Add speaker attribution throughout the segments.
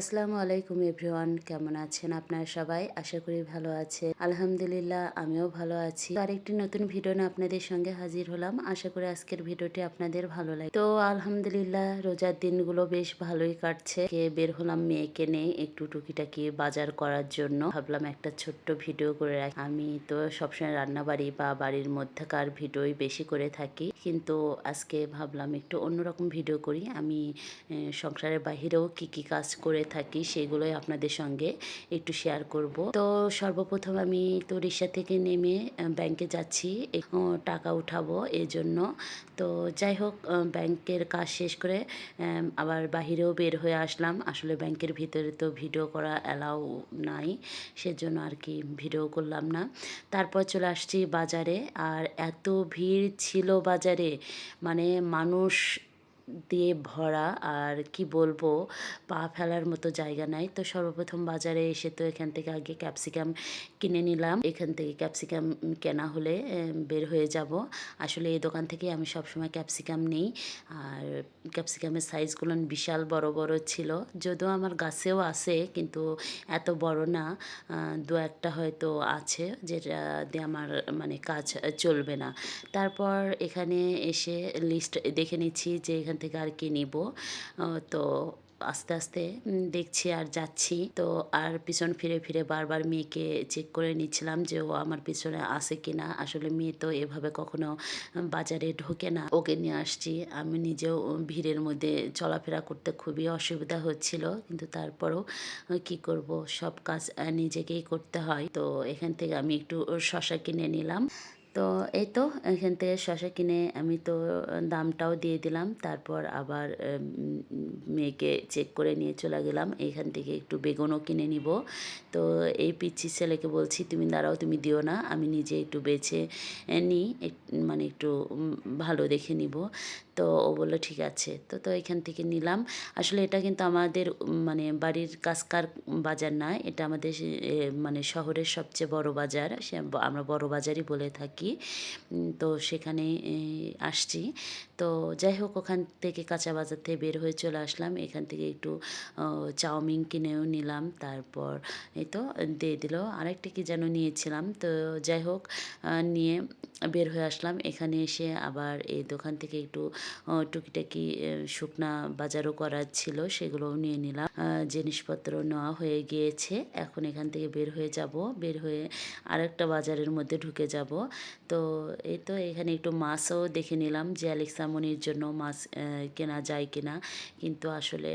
Speaker 1: আসসালামু আলাইকুম এভরিওয়ান, কেমন আছেন আপনারা সবাই? আশা করি ভালো আছে আলহামদুলিল্লাহ, আমিও ভালো আছি। আরেকটি নতুন ভিডিও নিয়ে আপনাদের সঙ্গে হাজির হলাম। আশা করি আজকের ভিডিওটি আপনাদের ভালো লাগে। তো আলহামদুলিল্লাহ, রোজার দিনগুলো বেশ ভালোই কাটছে। বের হলাম, মেয়েকে নিয়ে একটু টুকিটাকি বাজার করার জন্য। ভাবলাম একটা ছোট্ট ভিডিও করে রাখি। আমি তো সবসময় রান্না বাড়ি বা বাড়ির মধ্যেকার ভিডিওই বেশি করে থাকি। কিন্তু আজকে ভাবলাম একটু অন্যরকম ভিডিও করি। আমি সংসারের বাহিরেও কি কি কাজ করে থাকি সেগুলোই আপনাদের সঙ্গে একটু শেয়ার করব। তো সর্বপ্রথম আমি তো রিক্সা থেকে নেমে ব্যাংকে যাচ্ছি টাকা উঠাবো এই জন্য তো যাই হোক ব্যাংকের কাজ শেষ করে আবার বাহিরেও বের হয়ে আসলাম। আসলে ব্যাংকের ভিতরে তো ভিডিও করা অ্যালাউ নাই, সেজন্য আর কি ভিডিও করলাম না। তারপর চলে আসছি বাজারে, আর এত ভিড় ছিল বাজারে মানে মানুষ দিয়ে ভরা আর কি বলব, পা ফেলার মতো জায়গা নাই। তো সর্বপ্রথম বাজারে এসে তো এখান থেকে আগে ক্যাপসিকাম কিনে নিলাম। এখান থেকে ক্যাপসিকাম কেনা হলে বের হয়ে যাব। আসলে এই দোকান থেকে আমি সবসময় ক্যাপসিকাম নেই। আর ক্যাপসিকামের সাইজগুলো বিশাল বড় বড় ছিল। যদিও আমার গাছেও আছে, কিন্তু এত বড় না। দু একটা হয়তো আছে, যেটা দিয়ে আমার মানে কাজ চলবে না। তারপর এখানে এসে লিস্ট দেখে নিচ্ছি যে এখান থেকে আর কি নিব। তো আস্তে আস্তে দেখছি আর যাচ্ছি। তো আর পিছন ফিরে ফিরে বারবার মেয়েকে চেক করে নিচ্ছিলাম যে ও আমার পিছনে আসে কিনা। আসলে মেয়ে তো এভাবে কখনো বাজারে ঢোকে না। ওকে নিয়ে আসছি। আমি নিজেও ভিড়ের মধ্যে চলাফেরা করতে খুবই অসুবিধা হচ্ছিল। কিন্তু তারপরও কি করব? সব কাজ নিজেকেই করতে হয়। তো এখান থেকে আমি একটু শশা কিনে নিলাম। তো এই তো, এখান থেকে শশা কিনে আমি তো দামটাও দিয়ে দিলাম। তারপর আবার মেয়েকে চেক করে নিয়ে চলে গেলাম। এখান থেকে একটু বেগুনও কিনে নিব। তো এই পিচ্ছি ছেলেকে বলছি, তুমি দাঁড়াও, তুমি দিও না। আমি নিজে একটু বেছে নিই। মানে একটু ভালো দেখে নিব। তো ও বলল, ঠিক আছে। তো তো এখান থেকে নিলাম। আসলে এটা কিন্তু আমাদের মানে বাড়ির কাছকার বাজার না, এটা আমাদের মানে শহরের সবচেয়ে বড় বাজার। সে, আমরা বড় বাজারই বলে থাকি। তো সেখানে আসছি। তো যাই হোক, ওখান থেকে কাঁচা বাজার থেকে বের হয়ে চলে আসলাম। এখান থেকে একটু চাউমিন কিনেও নিলাম। তারপর এই তো, দিয়ে দিল। আরেকটা কি যেন নিয়েছিলাম। তো যাই হোক নিয়ে বের হয়ে আসলাম। এখানে এসে আবার এই দোকান থেকে একটু টুকিটাকি শুকনা বাজারও করার ছিল, সেগুলোও নিয়ে নিলাম। জিনিসপত্র নেওয়া হয়ে গিয়েছে। এখন এখান থেকে বের হয়ে যাব। বের হয়ে আরেকটা বাজারের মধ্যে ঢুকে যাব। তো এই তো এখানে একটু মাছও দেখে নিলাম যে অ্যালেক্সা মনির জন্য মাছ কেনা যায় কিনা। কিন্তু আসলে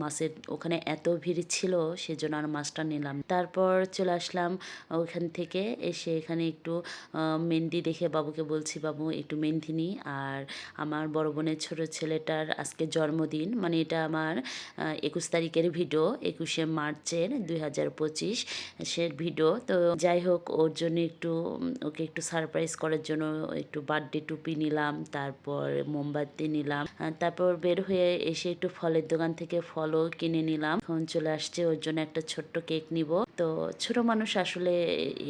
Speaker 1: মাছের ওখানে এত ভিড় ছিল, সেজন্য আর মাছটা নিলাম তারপর চলে আসলাম ওখান থেকে। এসে এখানে একটু মেহেন্দি দেখে বাবুকে বলছি, বাবু, একটু মেহেন্দি নিই। আর আমার বড় বোনের ছোট ছেলেটার আজকে জন্মদিন। মানে এটা আমার একুশ তারিখের ভিডিও, একুশে মার্চের দুই হাজার পঁচিশ সে ভিডিও। তো যাই হোক, ওর জন্য একটু, ওকে একটু সারপ্রাইজ করার জন্য একটু বার্থডে টুপি নিলাম, তারপর মোমবাতি নিলাম তারপর বের হয়ে এসে একটু ফলের দোকান থেকে ফলও কিনে নিলাম। ফোন চলে আসছে, ওর জন্য একটা ছোট্ট কেক নিব। তো ছোট মানুষ আসলে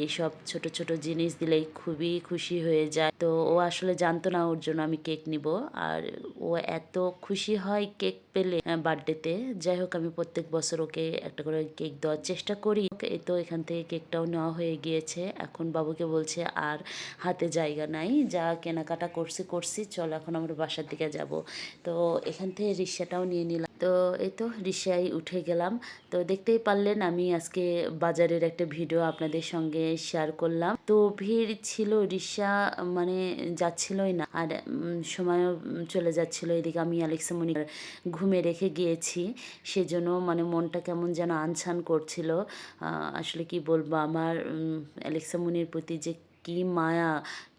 Speaker 1: এইসব ছোট ছোট জিনিস দিলেই খুবই খুশি হয়ে যায়। তো ও আসলে জানতো না ওর জন্য আমি কেক নিব। আর ও এত খুশি হয় কেক পেলে বার্থডেতে। যাই হোক, আমি প্রত্যেক বছর ওকে একটা করে কেক দেওয়ার চেষ্টা করি। এই তো এখান থেকে কেকটাও নেওয়া হয়ে গিয়েছে। এখন বাবুকে বলছে, আর হাতে জায়গা নাই, যা কেনাকাটা করছি করছি, চল এখন আমরা বাসার দিকে যাব। তো এখান থেকে রিক্সাটাও নিয়ে নিলাম। তো এই তো রিক্সায় উঠে গেলাম। তো দেখতেই পারলেন আমি আজকে বাজারের একটা ভিডিও আপনাদের সঙ্গে শেয়ার করলাম। তো ভিড় ছিল, রিক্সা মানে যাচ্ছিলই না। আর সময়ও চলে যাচ্ছিল। এদিকে আমি অ্যালেক্সা মনি ঘুমে রেখে গিয়েছি। সেজন্য মানে মনটা কেমন যেন আনছান করছিল। আসলে কি বলব? আমার অ্যালেক্সা মনির প্রতি যে কি মায়া,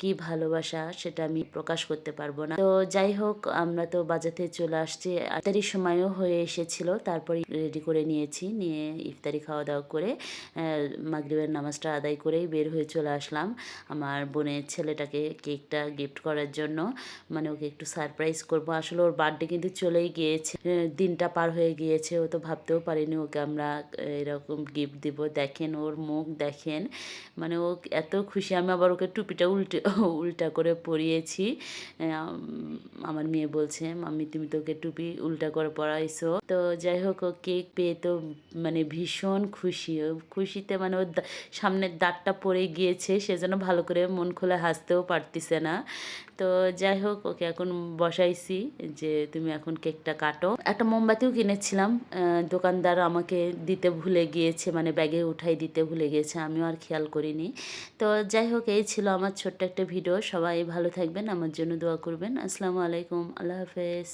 Speaker 1: কি ভালোবাসা সেটা আমি প্রকাশ করতে পারব না। তো যাই হোক, আমরা তো থেকে চলে আসছি। ইফতারির সময়ও হয়ে এসেছিল তারপরে রেডি করে নিয়েছি, নিয়ে ইফতারি খাওয়া দাওয়া করে মাগরিবের নামাজটা আদায় করেই বের হয়ে চলে আসলাম আমার বোনের ছেলেটাকে কেকটা গিফট করার জন্য। মানে ওকে একটু সারপ্রাইজ করব। আসলে ওর বার্থডে কিন্তু চলেই গিয়েছে। দিনটা পার হয়ে গিয়েছে, ও তো ভাবতেও পারিনি ওকে আমরা এরকম গিফট দিব। দেখেন ওর মুখ দেখেন। মানে ও এত খুশি। আমি আবার ওকে টুপিটা উল্টে, উল্টা করে পরিয়েছি। আমার মেয়ে বলছে, মাম্মি, তুমি তোকে টুপি উল্টা করে পরাইছো। তো যাই হোক, ও কেক পেয়ে তো মানে ভীষণ খুশি। খুশিতে মানে ওর সামনের দাঁতটা পড়ে গিয়েছে সেজন্য ভালো করে মন খুলে হাসতেও পারতিছে না। তো যাই হোক, ওকে এখন বসাইছি যে, তুমি এখন কেকটা কাটো। একটা মোমবাতিও কিনেছিলাম দোকানদার আমাকে দিতে ভুলে গিয়েছে মানে ব্যাগে উঠাই দিতে ভুলে গিয়েছে, আমিও আর খেয়াল করিনি। তো যাই হোক এই ছিল আমার ছোট্ট একটা ভিডিও। সবাই ভালো থাকবেন, আমার জন্য দোয়া করবেন। আসসালামু আলাইকুম, আল্লাহ হাফেজ।